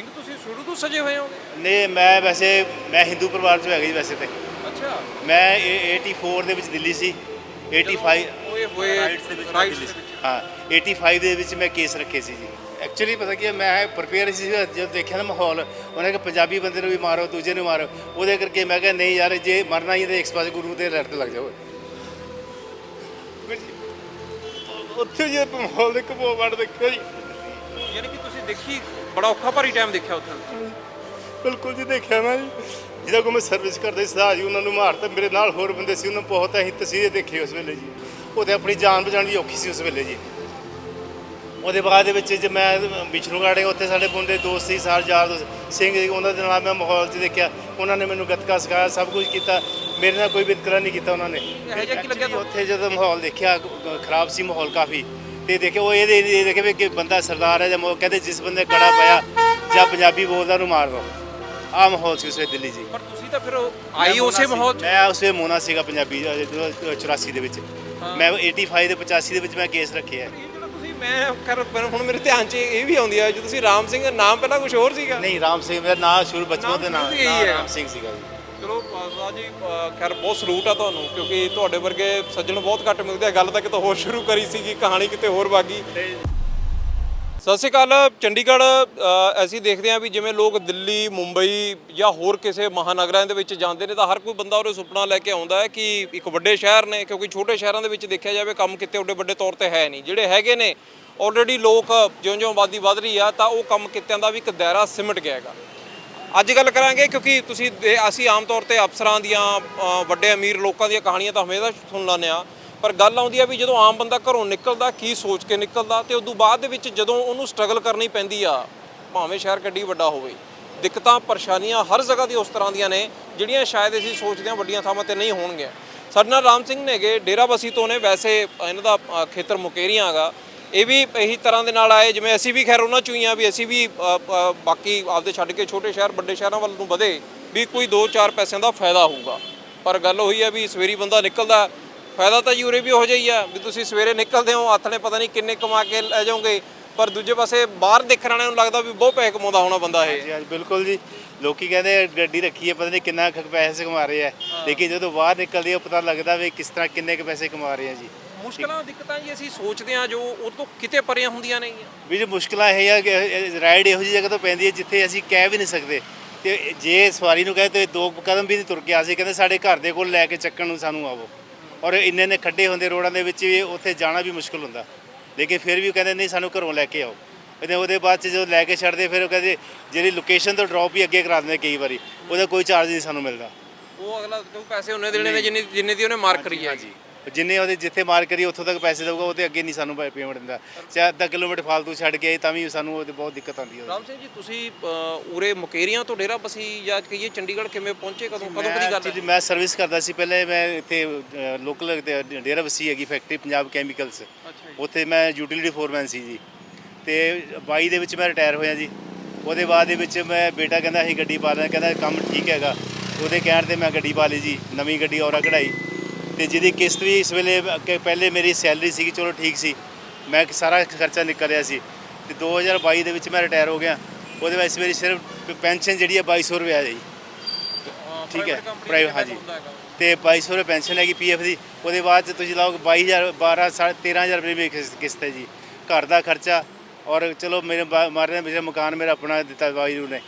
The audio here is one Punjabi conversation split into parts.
ਸਿੰਘ ਤੁਸੀਂ ਸ਼ੁਰੂ ਤੋਂ ਸਜੇ ਹੋਏ ਹੋਗੇ ਨੇ ਮੈਂ ਵੈਸੇ ਮੈਂ ਹਿੰਦੂ ਪਰਿਵਾਰ ਚੋਂ ਹੈਗਾ ਜੀ ਵੈਸੇ ਤੇ। ਅੱਛਾ। ਮੈਂ ਇਹ 84 ਦੇ ਵਿੱਚ ਦਿੱਲੀ ਸੀ 85 ਹੋਏ ਹੋਏ ਰਾਈਟਸ ਦੇ ਵਿੱਚ ਮੈਂ ਰਾਈਟਸ ਦਿੱਲੀ ਦੇ ਸੀ। ਵਿੱਚ। ਹਾਂ 85 ਦੇ ਵਿੱਚ ਮੈਂ ਕੇਸ ਰੱਖੇ ਸੀ ਜੀ। ਐਕਚੁਅਲੀ ਪਤਾ ਕੀ ਹੈ, ਮੈਂ ਪ੍ਰਪੇਅਰ ਸੀ ਜਦ ਦੇਖਿਆ ਨਾ ਮਾਹੌਲ ਉਹਨੇ ਕਿ ਪੰਜਾਬੀ ਬੰਦੇ ਨੂੰ ਵੀ ਮਾਰੋ ਦੂਜੇ ਨੂੰ ਮਾਰੋ। ਉਹਦੇ ਕਰਕੇ ਮੈਂ ਕਿਹਾ ਨਹੀਂ ਯਾਰ ਜੇ ਮਰਨਾ ਹੀ ਹੈ ਤਾਂ ਇੱਕ ਪਾਸੇ ਗੁਰੂ ਦੇ ਲੜ ਤੇ ਲੱਗ ਜਾਓ। ਉੱਥੇ ਜੇ ਮਾਹੌਲ ਦੇ ਕਬੋ ਵੜ ਦੇਖਿਆ ਜੀ। ਯਾਨੀ ਕਿ ਤੁਸੀਂ ਦੇਖੀ ਬੜਾ ਔਖਾ ਭਾਰੀ ਟਾਈਮ ਦੇਖਿਆ ਉੱਥੇ। ਬਿਲਕੁਲ ਜੀ ਦੇਖਿਆ ਮੈਂ ਜੀ। ਜਿਹਦਾ ਕੋ ਮੈਂ ਸਰਵਿਸ ਕਰਦਾ ਸੀ ਸਾਹ ਜੀ ਉਹਨਾਂ ਨੂੰ ਮਾਰਤਾ। ਮੇਰੇ ਨਾਲ ਹੋਰ ਬੰਦੇ ਸੀ ਉਹਨਾਂ ਬਹੁਤ ਅਸੀਂ ਤਸਵੀਰ ਦੇਖੀ ਉਸ ਵੇਲੇ ਜੀ। ਉਹਦੇ ਆਪਣੀ ਜਾਨ ਬਚਾਉਣ ਦੀ ਔਖੀ ਸੀ ਉਸ ਵੇਲੇ ਜੀ। ਉਹਦੇ ਬਾਅਦ ਦੇ ਵਿੱਚ ਜੇ ਮੈਂ ਵਿਸ਼ਨੂੰ ਗਾੜੇ ਉੱਥੇ ਸਾਡੇ ਬੰਦੇ ਦੋਸਤ ਸੀ ਸਾਰ ਯਾਰ ਦੋਸਤ ਸਿੰਘ ਜੀ ਉਹਨਾਂ ਦੇ ਨਾਲ ਮੈਂ ਮਾਹੌਲ 'ਚ ਦੇਖਿਆ। ਉਹਨਾਂ ਨੇ ਮੈਨੂੰ ਗੱਤਕਾ ਸਿਖਾਇਆ ਸਭ ਕੁਝ ਕੀਤਾ। ਮੇਰੇ ਨਾਲ ਕੋਈ ਵਿਤਕਰਾ ਨਹੀਂ ਕੀਤਾ ਉਹਨਾਂ ਨੇ। ਇਹੋ ਜਿਹਾ ਕੀ ਲੱਗਿਆ ਉੱਥੇ ਜਦੋਂ ਮਾਹੌਲ ਦੇਖਿਆ ਖਰਾਬ ਸੀ ਮਾਹੌਲ ਕਾਫੀ। ਤੇ ਦੇਖਿਆ ਉਹ ਇਹਦੇ ਇਹ ਦੇਖੇ ਵੀ ਕਿ ਬੰਦਾ ਸਰਦਾਰ ਹੈ ਜਾਂ ਮੋ- ਕਹਿੰਦੇ ਜਿਸ ਬੰਦੇ ਕੜਾ ਪਿਆ ਜਾਂ ਪੰਜਾਬੀ ਬੋਲਦਾ ਉਹਨੂੰ ਮਾਰ ਦੋ। ਆ ਮਾਹੌਲ ਸੀ ਉਸ ਵੇਲੇ ਦਿੱਲੀ ਜੀ। ਪਰ ਤੁਸੀਂ ਤਾਂ ਫਿਰ ਆਈ ਉਸੇ ਮਾਹੌਲ 'ਚ? ਮੈਂ ਉਸੇ ਮੋਨਾ ਸੀਗਾ ਪੰਜਾਬੀ ਜਦੋਂ 84 ਦੇ ਵਿੱਚ। ਮੈਂ 85 ਦੇ 85 ਦੇ ਵਿੱਚ ਮੈਂ ਕੇਸ ਰੱਖਿਆ ਇਹ ਜਿਹੜਾ ਤੁਸੀਂ ਮੈਂ ਕਰ ਪਰ ਹੁਣ ਮੇਰੇ ਧਿਆਨ 'ਚ ਇਹ ਵੀ ਆਉਂਦੀ ਹੈ ਜੇ ਤੁਸੀਂ ਰਾਮ ਸਿੰਘ ਨਾਮ ਪਹਿਲਾਂ ਕੁਝ ਹੋਰ ਸੀਗਾ। ਨਹੀਂ ਰਾਮ ਸਿੰਘ ਮੇਰਾ ਨਾਮ ਸ਼ੁਰੂ ਬਚਪਨ ਦੇ ਨਾਮ ਨਾਮ ਸ਼ੁਰੂ ਤੋਂ ਇਹੀ ਹੈ। ਰਾਮ ਸਿੰਘ ਸੀਗਾ ਜੀ। ਚਲੋ ਬਾਬਾ ਜੀ ਖੈਰ ਬਹੁਤ ਸਲੂਟ ਆ ਤੁਹਾਨੂੰ ਕਿਉਂਕਿ ਤੁਹਾਡੇ ਵਰਗੇ ਸੱਜਣ ਬਹੁਤ ਘੱਟ ਮਿਲਦੇ ਆ। ਗੱਲ ਤਾਂ ਕਿਤੇ ਹੋਰ ਸ਼ੁਰੂ ਕਰੀ ਸੀਗੀ ਕਹਾਣੀ ਕਿਤੇ ਹੋਰ ਵਾਗੀ ਸਤਿ ਸ਼੍ਰੀ ਅਕਾਲ ਚੰਡੀਗੜ੍ਹ ਅ, ਅਸੀਂ ਦੇਖਦੇ ਹਾਂ ਵੀ ਜਿਵੇਂ ਲੋਕ ਦਿੱਲੀ ਮੁੰਬਈ ਜਾਂ ਹੋਰ ਕਿਸੇ ਮਹਾਨਗਰਾਂ ਦੇ ਵਿੱਚ ਜਾਂਦੇ ਨੇ ਤਾਂ ਹਰ ਕੋਈ ਬੰਦਾ ਉਹਦੇ ਸੁਪਨਾ ਲੈ ਕੇ ਆਉਂਦਾ ਹੈ ਕਿ ਇੱਕ ਵੱਡੇ ਸ਼ਹਿਰ ਨੇ ਕਿਉਂਕਿ ਛੋਟੇ ਸ਼ਹਿਰਾਂ ਦੇ ਵਿੱਚ ਦੇਖਿਆ ਜਾਵੇ ਕੰਮ ਕਿਤੇ ਓਡੇ ਵੱਡੇ ਤੌਰ ਤੇ ਹੈ ਨਹੀਂ। ਜਿਹੜੇ ਹੈਗੇ ਨੇ ਆਲਰੇਡੀ ਲੋਕ ਜਿਉਂ-ਜਿਉਂ ਆਬਾਦੀ ਵੱਧ ਰਹੀ ਆ ਤਾਂ ਉਹ ਕੰਮ ਕਿੱਤਿਆਂ ਦਾ ਵੀ ਇੱਕ ਦਾਇਰਾ ਸਿਮਟ ਗਿਆ ਹੈਗਾ। ਅੱਜ ਗੱਲ ਕਰਾਂਗੇ ਕਿਉਂਕਿ ਤੁਸੀਂ ਦੇ- ਅਸੀਂ ਆਮ ਤੌਰ ਤੇ ਅਫਸਰਾਂ ਦੀਆਂ ਵੱਡੇ ਅਮੀਰ ਲੋਕਾਂ ਦੀਆਂ ਕਹਾਣੀਆਂ ਤਾਂ ਹਮੇਸ਼ਾ ਸੁਣ ਲੈਂਦੇ ਆ ਪਰ ਗੱਲ ਆਉਂਦੀ ਆ ਵੀ ਜਦੋਂ ਆਮ ਬੰਦਾ ਘਰੋਂ ਨਿਕਲਦਾ, ਕੀ ਸੋਚ ਕੇ ਨਿਕਲਦਾ ਤੇ ਉਦੋਂ ਬਾਅਦ ਦੇ ਵਿੱਚ ਜਦੋਂ ਉਹਨੂੰ ਸਟਰਗਲ ਕਰਨੀ ਪੈਂਦੀ ਆ, ਭਾਵੇਂ ਸ਼ਹਿਰ ਕਿੱਡੀ ਵੱਡਾ ਹੋਵੇ, ਦਿੱਕਤਾਂ, ਪਰੇਸ਼ਾਨੀਆਂ ਹਰ ਜਗ੍ਹਾ ਦੀ ਉਸ ਤਰ੍ਹਾਂ ਦੀਆਂ ਨੇ, ਜਿਹੜੀਆਂ ਸ਼ਾਇਦ ਅਸੀਂ ਸੋਚਦੇ ਹਾਂ ਵੱਡੀਆਂ ਥਾਵਾਂ ਤੇ ਨਹੀਂ ਹੋਣਗੀਆਂ। ਸਾਡੇ ਨਾਲ ਰਾਮ ਸਿੰਘ ਨੇਗੇ ਡੇਰਾਬੱਸੀ ਤੋਂ ਨੇ, ਵੈਸੇ ਇਹਨਾਂ ਦਾ ਖੇਤਰ ਮੁਕੇਰੀਆਂ ਹੈਗਾ। ਇਹ ਵੀ ਇਹੀ ਤਰ੍ਹਾਂ ਦੇ ਨਾਲ ਆਏ ਜਿਵੇਂ ਅਸੀਂ ਵੀ ਖੈਰ ਉਹਨਾਂ ਚੋਂ ਹੀ ਆ ਵੀ ਅਸੀਂ ਵੀ ਬਾਕੀ ਆਪਦੇ ਛੱਡ ਕੇ ਛੋਟੇ ਸ਼ਹਿਰ ਵੱਡੇ ਸ਼ਹਿਰਾਂ ਵੱਲ ਨੂੰ ਵਧੇ ਵੀ ਕੋਈ 2-4 ਪੈਸਿਆਂ ਦਾ ਫਾਇਦਾ ਹੋਊਗਾ। ਪਰ ਗੱਲ ਉਹੀ ਆ ਵੀ ਸਵੇਰੀ ਬੰਦਾ ਨਿਕਲਦਾ ਫਾਇਦਾ ਤਾਂ ਉਰੇ ਵੀ ਹੋ ਜਾਈਆ ਵੀ ਤੁਸੀਂ ਸਵੇਰੇ ਨਿਕਲਦੇ ਹੋ ਹੱਥ ਨੇ ਪਤਾ ਨਹੀਂ ਕਿੰਨੇ ਕਮਾ ਕੇ ਲੈ ਜਾਓਗੇ ਪਰ ਦੂਜੇ ਪਾਸੇ ਬਾਹਰ ਦੇਖਣ ਵਾਲਿਆਂ ਨੂੰ ਲੱਗਦਾ ਵੀ ਬਹੁਤ ਪੈਸੇ ਕਮਾਉਂਦਾ ਹੋਣਾ ਬੰਦਾ ਇਹ। ਜੀ ਬਿਲਕੁਲ ਜੀ। ਲੋਕੀ ਕਹਿੰਦੇ ਗੱਡੀ ਰੱਖੀ ਹੈ ਪਤਾ ਨਹੀਂ ਕਿੰਨਾ ਪੈਸੇ ਕਮਾ ਰਹੇ ਆ। ਲੇਕਿਨ ਜਦੋਂ ਬਾਹਰ ਨਿਕਲਦੇ ਆ ਪਤਾ ਲੱਗਦਾ ਵੀ ਕਿਸ ਤਰ੍ਹਾਂ ਕਿੰਨੇ ਕੁ ਪੈਸੇ ਕਮਾ ਰਹੇ ਆ ਜੀ। ਮੁਸ਼ਕਲਾਂ ਦਿੱਕਤਾਂ ਜੀ ਅਸੀਂ ਸੋਚਦੇ ਆ ਜੋ ਉਹ ਤੋਂ ਕਿਤੇ ਪਰੀਆਂ ਹੁੰਦੀਆਂ ਨਹੀਂ ਵੀ ਜੀ ਮੁਸ਼ਕਲਾਂ ਇਹ ਆ ਕਿ ਰਾਈਡ ਇਹੋ ਜਿਹੀ ਜਗ੍ਹਾ ਤੋਂ ਪੈਂਦੀ ਹੈ ਜਿੱਥੇ ਅਸੀਂ ਕਹਿ ਵੀ ਨਹੀਂ ਸਕਦੇ। ਤੇ ਜੇ ਸਵਾਰੀ ਨੂੰ ਕਹੇ ਤੇ ਦੋ ਕਦਮ ਵੀ ਨਹੀਂ ਤੁਰ ਕੇ ਆ ਸੀ ਕਹਿੰਦੇ ਸਾਡੇ ਘਰ ਦੇ ਕੋਲ ਲੈ ਕੇ ਚੱਕਣ ਨੂੰ ਸਾਨੂੰ ਆਵੋ। ਔਰ ਇੰਨੇ ਨੇ ਖੱਡੇ ਹੁੰਦੇ ਰੋਡਾਂ ਦੇ ਵਿੱਚ ਵੀ ਉੱਥੇ ਜਾਣਾ ਵੀ ਮੁਸ਼ਕਲ ਹੁੰਦਾ। ਲੇਕਿਨ ਫਿਰ ਵੀ ਕਹਿੰਦੇ ਨਹੀਂ ਸਾਨੂੰ ਘਰੋਂ ਲੈ ਕੇ ਆਓ। ਇਹਦੇ ਉਹਦੇ ਬਾਅਦ ਚ ਜਦੋਂ ਲੈ ਕੇ ਛੱਡਦੇ ਫਿਰ ਉਹ ਕਹਿੰਦੇ ਜਿਹੜੀ ਲੋਕੇਸ਼ਨ ਤੋਂ ਡ੍ਰੌਪ ਹੀ ਅੱਗੇ ਕਰਾ ਦਿੰਦੇ ਕਈ ਵਾਰੀ ਉਹਦਾ ਕੋਈ ਚਾਰਜ ਨਹੀਂ ਸਾਨੂੰ ਮਿਲਦਾ। ਉਹ ਅਗਲਾ ਕਿਉਂ ਪੈਸੇ ਉਹਨੇ ਦੇਣੇ ਨੇ ਜਿੰਨੇ ਜਿੰਨੇ ਦੀ ਉਹਨੇ ਮਾਰਕ ਕਰੀ ਹੈ ਜੀ। ਜਿੰਨੇ ਉਹਦੇ ਜਿੱਥੇ ਮਾਰ ਕਰੀ ਉੱਥੋਂ ਤੱਕ ਪੈਸੇ ਦਊਗਾ ਉਹਦੇ ਅੱਗੇ ਨਹੀਂ ਸਾਨੂੰ ਪੇਮੈਂਟ ਦਿੰਦਾ। ਚਾਹੇ ਅੱਧਾ ਕਿਲੋਮੀਟਰ ਫਾਲਤੂ ਛੱਡ ਕੇ ਆਏ ਤਾਂ ਵੀ ਸਾਨੂੰ ਉਹਦੇ ਬਹੁਤ ਦਿੱਕਤ ਆਉਂਦੀ ਹੈ ਰਾਮ ਸਿੰਘ ਜੀ ਤੁਸੀਂ ਅ, ਉਰੇ ਮੁਕੇਰੀਆਂ ਤੋਂ ਡੇਰਾ ਬਸੀ ਜਾਂ ਕਹੀਏ ਚੰਡੀਗੜ੍ਹ ਕਿਵੇਂ ਪਹੁੰਚੇ ਕਦੋਂ ਕਦੋਂ ਕਦੀ ਗੱਲ ਹੈ? ਮੈਂ ਸਰਵਿਸ ਕਰਦਾ ਸੀ ਪਹਿਲੇ ਮੈਂ ਇੱਥੇ ਲੋਕਲ ਡੇਰਾ ਵਸੀ ਹੈਗੀ ਫੈਕਟਰੀ ਪੰਜਾਬ ਕੈਮੀਕਲਸ ਅੱਛਾ ਉੱਥੇ ਮੈਂ ਯੂਟਿਲਿਟੀ ਫੋਰਮੈਨ ਸੀ ਜੀ। ਤੇ 22 ਦੇ ਵਿੱਚ ਮੈਂ ਰਿਟਾਇਰ ਹੋਇਆ ਜੀ। ਉਹਦੇ ਬਾਅਦ ਦੇ ਵਿੱਚ ਮੈਂ ਬੇਟਾ ਕਹਿੰਦਾ ਅਸੀਂ ਗੱਡੀ ਪਾ ਲੈਣਾ ਕਹਿੰਦਾ ਕੰਮ ਠੀਕ ਹੈਗਾ। ਉਹਦੇ ਕਹਿਣ ਤੇ ਮੈਂ ਗੱਡੀ ਪਾ ਲਈ ਜੀ ਨਵੀਂ ਗੱਡੀ ਔਰਾ ਕਢਾਈ। ਤੇ ਜਿਹਦੀ ਕਿਸ਼ਤ ਵੀ ਇਸ ਵੇਲੇ ਕਿ ਪਹਿਲੇ ਮੇਰੀ ਸੈਲਰੀ ਸੀਗੀ ਚਲੋ ਠੀਕ ਸੀ। ਮੈਂ ਸਾਰਾ ਖਰਚਾ ਨਿਕਲ ਰਿਹਾ ਸੀ। ਤੇ 2022 ਦੇ ਵਿੱਚ ਮੈਂ ਰਿਟਾਇਰ ਹੋ ਗਿਆ। ਉਹਦੇ ਵਿੱਚ ਮੇਰੀ ਸਿਰਫ ਪੈਨਸ਼ਨ ਜਿਹੜੀ ਹੈ 2200 ਰੁਪਏ ਆ ਜੀ ਠੀਕ ਹੈ, ਪ੍ਰਾਈਵੇਟ ਹਾਂਜੀ। ਤੇ 2200 ਰੁਪਏ ਪੈਨਸ਼ਨ ਹੈਗੀ ਪੀਐਫ ਦੀ। ਉਹਦੇ ਬਾਅਦ ਚ ਤੁਸੀਂ ਲਾਓ 22000 12 ਸਾਢੇ 13000 ਰੁਪਏ ਮੇਰੀ ਕਿਸ- ਕਿਸ਼ਤ ਹੈ ਜੀ। ਘਰ ਦਾ ਖਰਚਾ ਔਰ ਚਲੋ ਮੇਰੇ ਮਾਰੇ ਮੇਰੇ ਮਕਾਨ ਮੇਰਾ ਆਪਣਾ ਦਿੱਤਾ ਵਾਹਿਗੁਰੂ ਨੇ।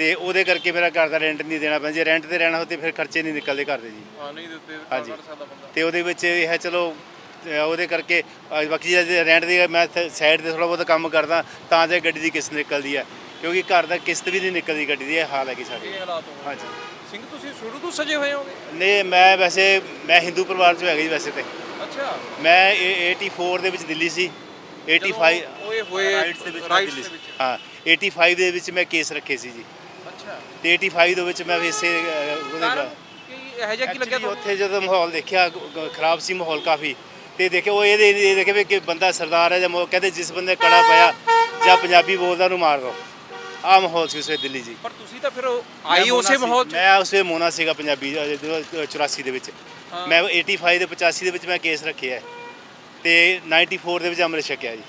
ਤੇ ਉਹਦੇ ਕਰਕੇ ਮੇਰਾ ਘਰ ਦਾ ਰੈਂਟ ਨਹੀਂ ਦੇਣਾ ਪੈਂਦਾ। ਜੇ ਰੈਂਟ ਤੇ ਰਹਿਣਾ ਹੋ ਤੇ ਫਿਰ ਖਰਚੇ ਨਹੀਂ ਨਿਕਲਦੇ ਘਰ ਦੇ ਜੀ। ਹਾਂ ਨਹੀਂ ਦਿੱਤੇ ਹਾਂਜੀ। ਕਰ ਸਕਦਾ ਬੰਦਾ। ਤੇ ਉਹਦੇ ਵਿੱਚ ਇਹ ਹੈ ਚਲੋ ਉਹਦੇ ਕਰਕੇ ਬਾਕੀ ਜੇ ਰੈਂਟ ਦੀ ਮੈਂ ਸਾਈਡ ਤੇ ਥੋੜਾ ਬਹੁਤ ਕੰਮ ਕਰਦਾ ਤਾਂ ਜੇ ਗੱਡੀ ਦੀ ਕਿਸ਼ਤ ਨਿਕਲਦੀ ਹੈ। ਕਿਉਂਕਿ ਘਰ ਦਾ ਕਿਸ਼ਤ ਵੀ ਨਹੀਂ ਨਿਕਲਦੀ ਗੱਡੀ ਦੀ ਇਹ ਹਾਲ ਹੈ ਕਿ ਸਾਡੇ। ਇਹ ਹਾਲਾਤ ਹੋ ਹਾਂਜੀ। ਸਿੰਘ ਤੁਸੀਂ ਸ਼ੁਰੂ ਤੋਂ ਸਜੇ ਹੋਏ ਹੋਗੇ? ਨਹੀਂ ਮੈਂ ਵੈਸੇ ਮੈਂ ਹਿੰਦੂ ਪਰਿਵਾਰ ਚੋਂ ਹੈਗਾ ਜੀ ਵੈਸੇ ਤੇ। ਅੱਛਾ। ਮੈਂ ਇਹ 84 ਦੇ ਵਿੱਚ ਦਿੱਲੀ ਸੀ। 85 ਹੋਏ ਹੋਏ ਰਾਈਟਸ ਦੇ ਵਿੱਚ ਹਾਂ 85 ਦੇ ਵਿੱਚ ਮੈਂ ਕੇਸ ਰੱਖੇ ਸੀ ਜੀ। ਤੇ 85 ਦੇ ਵਿੱਚ ਮੈਂ ਅ, ਉਹਦੇ ਇਹੋ ਜਿਹਾ ਕੀ ਲੱਗਿਆ Actually ਤੁਹਾਨੂੰ? ਉੱਥੇ ਜਦੋਂ ਮਾਹੌਲ ਦੇਖਿਆ ਗ- ਖਰਾਬ ਸੀ ਮਾਹੌਲ ਕਾਫੀ। ਤੇ ਦੇਖਿਆ ਉਹ ਇਹਦੇ ਇਹ ਦੇਖੇ ਵੀ ਕਿ ਬੰਦਾ ਸਰਦਾਰ ਹੈ ਜਾਂ ਮੋ- ਕਹਿੰਦੇ ਜਿਸ ਬੰਦੇ ਕੜਾ ਪਿਆ ਜਾਂ ਪੰਜਾਬੀ ਬੋਲਦਾ ਉਹਨੂੰ ਮਾਰ ਦੋ। ਆ ਮਾਹੌਲ ਸੀ ਉਸ ਦਿੱਲੀ ਜੀ। ਪਰ ਤੁਸੀਂ ਤਾਂ ਫਿਰ ਆਈ ਉਸੇ ਮੋਨਾ ਸੀ- ਮਾਹੌਲ ਚ? ਮੈਂ ਉਸੇ ਮੋਨਾ ਸੀਗਾ ਪੰਜਾਬੀ ਅ, ਜਦੋਂ 84 ਦੇ ਵਿੱਚ। ਹਾਂ। ਮੈਂ 85 ਦੇ 85 ਦੇ ਵਿੱਚ ਮੈਂ ਕੇਸ ਰੱਖਿਆ ਹੈ। ਤੇ 94 ਦੇ ਵਿੱਚ ਅੰਮ੍ਰਿਤ ਛਕਿਆ ਜੀ।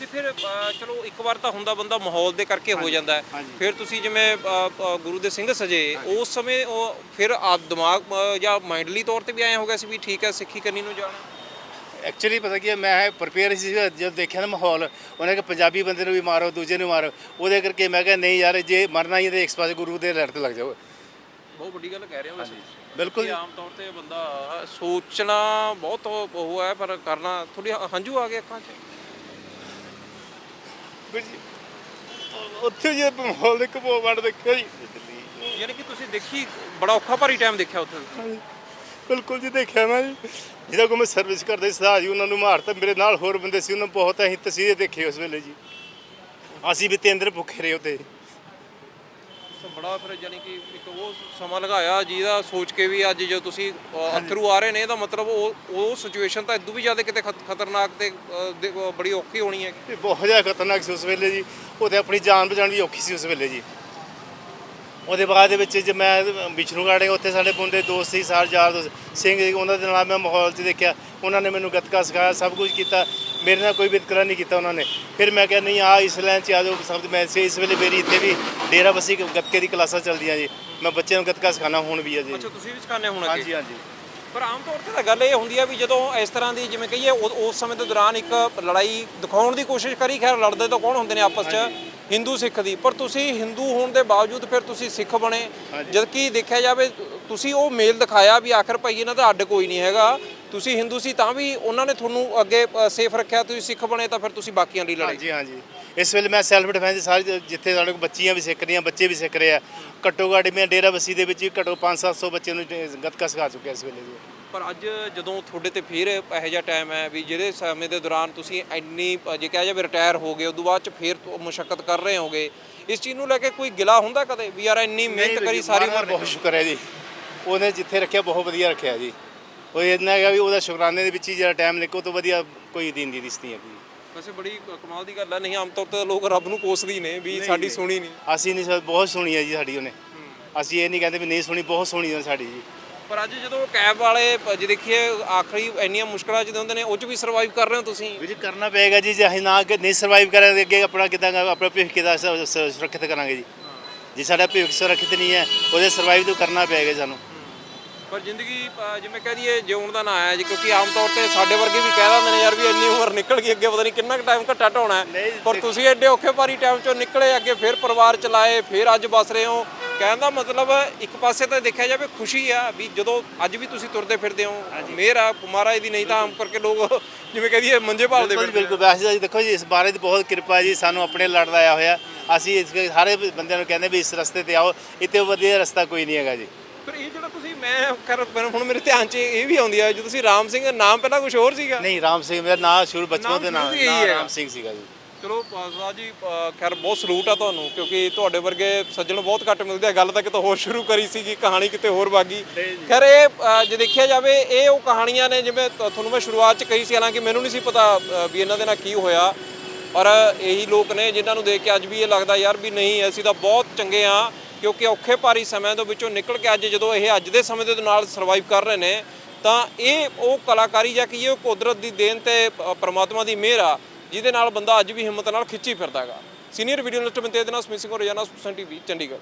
ਤੇ ਫਿਰ ਅ, ਚਲੋ ਇੱਕ ਵਾਰ ਤਾਂ ਹੁੰਦਾ ਬੰਦਾ ਮਾਹੌਲ ਦੇ ਕਰਕੇ ਹੋ ਜਾਂਦਾ ਹੈ। ਹਾਂਜੀ। ਫਿਰ ਤੁਸੀਂ ਜਿਵੇਂ ਅ, ਅ, ਗੁਰੂ ਦੇ ਸਿੰਘ ਸਜੇ ਉਸ ਸਮੇਂ ਉਹ ਫਿਰ ਆਪ ਦਿਮਾਗ ਅ, ਜਾਂ ਮਾਈਂਡਲੀ ਤੌਰ ਤੇ ਵੀ ਆਏ ਹੋ ਗਿਆ ਸੀ ਵੀ ਠੀਕ ਹੈ ਸਿੱਖੀ ਕਰਨੀ ਨੂੰ ਜਾਣਾ। ਐਕਚੁਅਲੀ ਪਤਾ ਕੀ ਹੈ ਮੈਂ ਪ੍ਰਪੇਅਰ ਸੀ ਜਦ ਦੇਖਿਆ ਨਾ ਮਾਹੌਲ ਉਹਨੇ ਕਿ ਪੰਜਾਬੀ ਬੰਦੇ ਨੂੰ ਵੀ ਮਾਰੋ ਦੂਜੇ ਨੂੰ ਮਾਰੋ। ਉਹਦੇ ਕਰਕੇ ਮੈਂ ਕਿਹਾ ਨਹੀਂ ਯਾਰ ਜੇ ਮਰਨਾ ਹੀ ਹੈ ਤੇ ਇੱਕ ਪਾਸੇ ਗੁਰੂ ਦੇ ਲੜ ਤੇ ਲੱਗ ਜਾਓ। ਬਹੁਤ ਵੱਡੀ ਗੱਲ ਕਹਿ ਰਹੇ ਹੋ ਵੈਸੇ। ਬਿਲਕੁਲ। ਕਿ ਆਮ ਤੌਰ ਤੇ ਬੰਦਾ ਸੋਚਣਾ ਬਹੁਤ ਉਹ ਹੈ ਪਰ ਕਰਨਾ ਥੋੜੀ ਹੰਝੂ ਆ ਗਏ ਅੱਖਾਂ 'ਚ। ਜੀ, ਉੱਥੇ ਜੇ ਮਾਹੌਲ ਦੇ ਕਬੋ ਵੜ ਦੇਖਿਆ ਜੀ। ਯਾਨੀ ਕਿ ਤੁਸੀਂ ਦੇਖੀ ਬੜਾ ਔਖਾ ਭਾਰੀ ਟਾਈਮ ਦੇਖਿਆ ਉੱਥੇ। ਬਿਲਕੁਲ ਜੀ ਦੇਖਿਆ ਮੈਂ ਜੀ। ਜਿਹਦਾ ਕੋ ਮੈਂ ਸਰਵਿਸ ਕਰਦੇ ਸੀ ਸਾਹ ਜੀ ਉਹਨਾਂ ਨੂੰ ਮਾਰਤਾ। ਮੇਰੇ ਨਾਲ ਹੋਰ ਬੰਦੇ ਸੀ ਉਹਨਾਂ ਬਹੁਤ ਅਸੀਂ ਤਸਵੀਰ ਦੇਖੇ ਉਸ ਵੇਲੇ ਜੀ। ਅਸੀਂ ਵੀ ਤੇ ਅੰਦਰ ਭੁੱਖੇ ਰਹੇ ਉੱਤੇ ਤਾਂ ਬੜਾ ਫਿਰ ਯਾਨੀ ਕਿ ਇੱਕ ਉਹ ਸਮਾਂ ਲਗਾਇਆ ਜਿਹਦਾ ਸੋਚ ਕੇ ਵੀ ਅੱਜ ਜੋ ਤੁਸੀਂ ਅਥਰੂ ਆ ਰਹੇ ਨੇ ਇਹਦਾ ਮਤਲਬ ਉਹ ਉਹ ਸਿਚੁਏਸ਼ਨ ਤਾਂ ਇਦੋਂ ਵੀ ਜ਼ਿਆਦਾ ਕਿਤੇ ਖਤ- ਖਤਰਨਾਕ ਤੇ ਬੜੀ ਔਖੀ ਹੋਣੀ ਹੈ। ਇਹ ਬਹੁਤ ਜ਼ਿਆਦਾ ਖਤਰਨਾਕ ਸੀ ਉਸ ਵੇਲੇ ਜੀ। ਉਹਦੇ ਆਪਣੀ ਜਾਨ ਬਚਾਉਣ ਵੀ ਔਖੀ ਸੀ ਉਸ ਵੇਲੇ ਜੀ। ਉਹਦੇ ਬਾਅਦ ਦੇ ਵਿੱਚ ਜੇ ਮੈਂ ਵਿਸ਼ਨੂਗੜ੍ਹ ਉੱਥੇ ਸਾਡੇ ਬੰਦੇ ਦੋਸਤ ਸੀ ਸਾਰ ਯਾਰ ਦੋਸਤ ਸਿੰਘ ਜੀ ਉਹਨਾਂ ਦੇ ਨਾਲ ਮੈਂ ਮਾਹੌਲ 'ਚ ਦੇਖਿਆ। ਉਹਨਾਂ ਨੇ ਮੈਨੂੰ ਗੱਤਕਾ ਸਿਖਾਇਆ ਸਭ ਕੁਝ ਕੀਤਾ। ਮੇਰੇ ਨਾਲ ਕੋਈ ਵਿਤਕਰਾ ਨਹੀਂ ਕੀਤਾ ਉਹਨਾਂ ਨੇ। ਫਿਰ ਮੈਂ ਕਿਹਾ ਨਹੀਂ ਆ ਇਸ ਲਾਈਨ 'ਚ ਆ ਜਾਓ ਸਭ ਮੈਂ ਇਸ ਵੇਲੇ ਮੇਰੀ ਇੱਥੇ ਵੀ ਡੇਰਾ ਬਸੀ ਗੱਤਕੇ ਦੀ ਕਲਾਸਾਂ ਚੱਲਦੀਆਂ ਜੀ। ਮੈਂ ਬੱਚਿਆਂ ਨੂੰ ਗੱਤਕਾ ਸਿਖਾਉਣਾ ਹੁਣ ਵੀ ਹੈ ਜੀ। ਅੱਛਾ ਤੁਸੀਂ ਵੀ ਸਿਖਾਣੇ ਹੁਣ ਅੱਗੇ? ਹਾਂਜੀ ਹਾਂਜੀ। ਪਰ ਆਮ ਤੌਰ ਤੇ ਤਾਂ ਗੱਲ ਇਹ ਹੁੰਦੀ ਆ ਵੀ ਜਦੋਂ ਇਸ ਤਰ੍ਹਾਂ ਦੀ ਜਿਵੇਂ ਕਹੀਏ ਉਸ ਸਮੇਂ ਦੇ ਦੌਰਾਨ ਇੱਕ ਲੜਾਈ ਦਿਖਾਉਣ ਦੀ ਕੋਸ਼ਿਸ਼ ਕਰੀ ਖੈਰ ਲੜਦੇ ਤਾਂ ਕੌਣ ਹੁੰਦੇ ਨੇ ਆਪਸ 'ਚ? ਹਿੰਦੂ ਸਿੱਖ ਦੀ। ਪਰ ਤੁਸੀਂ ਹਿੰਦੂ ਹੋਣ ਦੇ ਬਾਵਜੂਦ ਫਿਰ ਤੁਸੀਂ ਸਿੱਖ ਬਣੇ। ਹਾਂਜੀ। ਜਦ ਕਿ ਦੇਖਿਆ ਜਾਵੇ ਤੁਸੀਂ ਉਹ ਮੇਲ ਦਿਖਾਇਆ ਵੀ ਆਖਰ ਭਾਈ ਇਹਨਾਂ ਦਾ ਅੱਡ ਕੋਈ ਨਹੀਂ ਹੈਗਾ। ਤੁਸੀਂ ਹਿੰਦੂ ਸੀ ਤਾਂ ਵੀ ਉਹਨਾਂ ਨੇ ਤੁਹਾਨੂੰ ਅੱਗੇ ਸੇਫ ਰੱਖਿਆ ਤੁਸੀਂ ਸਿੱਖ ਬਣੇ ਤਾਂ ਫਿਰ ਤੁਸੀਂ ਬਾਕੀਆਂ ਲਈ ਲੜੇ ਹਾਂਜੀ ਹਾਂਜੀ। ਇਸ ਵੇਲੇ ਮੈਂ ਸੈਲਫ ਡਿਫੈਂਸ ਸਾਰੀ ਜਿੱਥੇ ਸਾਡੇ ਕੋਲ ਬੱਚੀਆਂ ਵੀ ਸਿੱਖ ਰਹੀਆਂ ਬੱਚੇ ਵੀ ਸਿੱਖ ਰਹੇ ਆ। ਘੱਟੋ ਘੱਟ ਮੈਂ ਡੇਰਾ ਬਸੀ ਦੇ ਵਿੱਚ ਵੀ ਘੱਟੋ 5-700 ਬੱਚੇ ਨੂੰ ਗੱਤਕਾ ਸਿਖਾ ਚੁੱਕਿਆ ਇਸ ਵੇਲੇ ਜੀ। ਪਰ ਅੱਜ ਜਦੋਂ ਤੁਹਾਡੇ ਤੇ ਫਿਰ ਇਹੋ ਜਿਹਾ ਟਾਈਮ ਹੈ ਵੀ ਜਿਹੜੇ ਸਮੇਂ ਦੇ ਦੌਰਾਨ ਤੁਸੀਂ ਇੰਨੀ ਜੇ ਕਿਹਾ ਜਾਵੇ ਰਿਟਾਇਰ ਹੋ ਗਏ ਉਦੋਂ ਬਾਅਦ ਚ ਫਿਰ ਮੁਸ਼ਕਲ ਕਰ ਰਹੇ ਹੋਗੇ ਇਸ ਚੀਜ਼ ਨੂੰ ਲੈ ਕੇ ਕੋਈ ਗਿਲਾ ਹੁੰਦਾ ਕਦੇ? ਵੀ ਯਾਰ ਇੰਨੀ ਮਿਹਨਤ ਕਰੀ ਸਾਰੀ ਉਮਰ ਬਹੁਤ ਸ਼ੁਕਰ ਹੈ ਜੀ। ਉਹਨੇ ਜਿੱਥੇ ਰੱਖਿਆ ਬਹੁਤ ਵਧੀਆ ਰੱਖਿਆ ਜੀ। ਉਹ ਇੰਨਾ ਹੈਗਾ ਵੀ ਉਹਦਾ ਸ਼ੁਕਰਾਨੇ ਦੇ ਵਿੱਚ ਹੀ ਜਿਹੜਾ ਟਾਈਮ ਨਿਕੋ ਤੋਂ ਵਧੀਆ ਕੋਈ ਦਿਨ ਦੀ ਰਿਸ਼ਤੀ ਹੈ ਵੈਸੇ ਬੜੀ ਕਮਾਲ ਦੀ ਗੱਲ ਹੈ ਨਹੀਂ ਆਮ ਤੌਰ ਤੇ ਲੋਕ ਰੱਬ ਨੂੰ ਕੋਸਦੇ ਹੀ ਨੇ ਵੀ ਸਾਡੀ ਸੁਣੀ ਨਹੀਂ। ਅਸੀਂ ਨਹੀਂ ਸਰ ਬਹੁਤ ਸੁਣੀ ਹੈ ਜੀ ਸਾਡੀ ਉਹਨੇ। ਅਸੀਂ ਇਹ ਨਹੀਂ ਕਹਿੰਦੇ ਵੀ ਨਹੀਂ ਸੁਣੀ ਬਹੁਤ ਸੁਣੀ ਹੈ ਸਾਡੀ ਜੀ। ਪਰ ਅੱਜ ਜਦੋਂ ਕੈਬ ਵਾਲੇ ਪ- ਜੇ ਦੇਖੀਏ ਆਖਰੀ ਇੰਨੀਆਂ ਮੁਸ਼ਕਲਾਂ ਜਿਹਦੇ ਹੁੰਦੇ ਨੇ ਉਹ ਚ ਵੀ ਸਰਵਾਈਵ ਕਰ ਰਹੇ ਹੋ ਤੁਸੀਂ? ਵੀ ਜੀ ਕਰਨਾ ਪਏਗਾ ਜੀ ਜੇ ਅਸੀਂ ਨਾ ਅੱਗੇ ਨਹੀਂ ਸਰਵਾਈਵ ਕਰਾਂਗੇ ਅੱਗੇ ਆਪਣਾ ਕਿੱਦਾਂ ਆਪਣਾ ਭਵਿੱਖ ਕਿੱਦਾਂ ਸ- ਸ- ਸੁਰੱਖਿਅਤ ਕਰਾਂਗੇ ਜੀ। ਜੇ ਸਾਡਾ ਭਵਿੱਖ ਸੁਰੱਖਿਅਤ ਨਹੀਂ ਹੈ ਉਹਦੇ ਸਰਵਾਈਵ ਤਾਂ ਕਰਨਾ ਪਏਗਾ ਸਾਨੂੰ। ਪਰ ਜ਼ਿੰਦਗੀ ਅ, ਜਿਵੇਂ ਕਹਿ ਦਈਏ ਜਿਉਣ ਦਾ ਨਾਂ ਹੈ ਜੀ ਕਿਉਂਕਿ ਆਮ ਤੌਰ ਤੇ ਸਾਡੇ ਵਰਗੇ ਵੀ ਕਹਿ ਦਿੰਦੇ ਨੇ ਯਾਰ ਵੀ ਇੰਨੀ ਉਮਰ ਨਿਕਲ ਗਈ ਅੱਗੇ ਪਤਾ ਨਹੀਂ ਕਿੰਨਾ ਕੁ ਟਾਈਮ ਘੱਟਾ ਹੈ। ਨਹੀਂ, ਪਰ ਤੁਸੀਂ ਐਡੇ ਔਖੇ ਭਾਰੀ ਟਾਈਮ ਚੋਂ ਨਿਕਲੇ ਅੱਗੇ ਫਿਰ ਪਰਿਵਾਰ ਚਲਾਏ ਫਿਰ ਅੱਜ ਬਸ ਰਹੇ ਹੋ। ਕਹਿਣ ਦਾ ਮਤਲਬ ਇੱਕ ਪਾਸੇ ਤਾਂ ਦੇਖਿਆ ਜਾਵੇ ਖੁਸ਼ੀ ਆ ਵੀ ਜਦੋਂ ਅੱਜ ਵੀ ਤੁਸੀਂ ਤੁਰਦੇ ਫਿਰਦੇ ਹੋ ਮਿਹਰ ਆ ਮਹਾਰਾਜ ਦੀ ਨਹੀਂ ਤਾਂ ਆਮ ਕਰਕੇ ਲੋਕ ਜਿਵੇਂ ਕਹਿ ਦਈਏ ਮੰਜੇ ਭਾਲਦੇ ਬਿਲਕੁਲ ਬਿਲਕੁਲ। ਵੈਸੇ ਜੀ ਦੇਖੋ ਜੀ ਇਸ ਬਾਰੇ ਦੀ ਬਹੁਤ ਕਿਰਪਾ ਜੀ ਸਾਨੂੰ ਆਪਣੇ ਲੜਦਾ ਆਇਆ ਹੋਇਆ। ਅਸੀਂ ਇਸ ਸਾਰੇ ਬੰਦਿਆਂ ਨੂੰ ਕਹਿੰਦੇ ਵੀ ਇਸ ਰਸਤੇ ਤੇ ਆਓ ਇੱਥੇ ਵਧੀਆ ਰਸਤਾ ਕੋਈ ਨਹੀਂ ਹੈਗਾ ਜੀ। ਪਰ ਇਹ ਜਿਹੜਾ ਮੈਂ ਕਰ ਹੁਣ ਮੇਰੇ ਧਿਆਨ 'ਚ ਇਹ ਵੀ ਆਉਂਦੀ ਆ ਜੋ ਤੁਸੀਂ ਰਾਮ ਸਿੰਘ ਨਾਮ ਪਹਿਲਾਂ ਕੁਝ ਹੋਰ ਸੀਗਾ। ਨਹੀਂ ਰਾਮ ਸਿੰਘ ਮੇਰਾ ਨਾਮ ਸ਼ੁਰੂ ਬਚਪਨ ਦੇ ਨਾਮ ਸ਼ੁਰੂ ਹੈਗਾ। ਰਾਮ ਸਿੰਘ ਸੀਗਾ ਜੀ। ਚਲੋ ਪਾਸਾ ਜੀ ਅ, ਖੈਰ ਬਹੁਤ ਸਲੂਟ ਆ ਤੁਹਾਨੂੰ ਕਿਉਂਕਿ ਤੁਹਾਡੇ ਵਰਗੇ ਸੱਜਣ ਬਹੁਤ ਘੱਟ ਮਿਲਦੇ ਆ। ਗੱਲ ਤਾਂ ਕਿਤੇ ਹੋਰ ਸ਼ੁਰੂ ਕਰੀ ਸੀਗੀ ਕਹਾਣੀ ਕਿਤੇ ਹੋਰ ਬਾਗੀ ਖੈਰ ਇਹ ਅ, ਜੇ ਦੇਖਿਆ ਜਾਵੇ ਇਹ ਉਹ ਕਹਾਣੀਆਂ ਨੇ ਜਿਵੇਂ ਤ- ਤੁਹਾਨੂੰ ਮੈਂ ਸ਼ੁਰੂਆਤ ਚ ਕਹੀ ਸੀ ਹਾਲਾਂਕਿ ਮੈਨੂੰ ਨਹੀਂ ਸੀ ਪਤਾ ਅ, ਵੀ ਇਹਨਾਂ ਦੇ ਨਾਲ ਕੀ ਹੋਇਆ। ਔਰ ਇਹੀ ਲੋਕ ਨੇ ਜਿਨ੍ਹਾਂ ਨੂੰ ਦੇਖ ਕੇ ਅੱਜ ਵੀ ਇਹ ਲੱਗਦਾ ਯਾਰ ਵੀ ਨਹੀਂ ਅਸੀਂ ਤਾਂ ਬਹੁਤ ਚੰਗੇ ਆ। ਕਿਉਂਕਿ ਔਖੇ ਭਾਰੀ ਸਮਿਆਂ ਦੇ ਵਿੱਚੋਂ ਨਿਕਲ ਕੇ ਅੱਜ ਜਦੋਂ ਇਹ ਅੱਜ ਦੇ ਸਮੇਂ ਦੇ ਨਾਲ ਸਰਵਾਈਵ ਕਰ ਰਹੇ ਨੇ, ਤਾਂ ਇਹ ਉਹ ਕਲਾਕਾਰੀ ਜਾਂ ਕਿ ਇਹ ਕੁਦਰਤ ਦੀ ਦੇਣ ਤੇ ਪਰਮਾਤਮਾ ਦੀ ਮਿਹਰ ਆ, ਜਿਹਦੇ ਨਾਲ ਬੰਦਾ ਅੱਜ ਵੀ ਹਿੰਮਤ ਨਾਲ ਖਿੱਚੀ ਫਿਰਦਾਗਾ ਸੀਨੀਅਰ ਵੀਡੀਓ ਲਿਸਟ ਬੰਤੇ ਦੇ ਨਾਲ ਸਮਿਸਿੰਗ ਰੋਜ਼ਾਨਾ ਸੁਪਸਨ ਟੀਵੀ ਚੰਡੀਗੜ੍ਹ।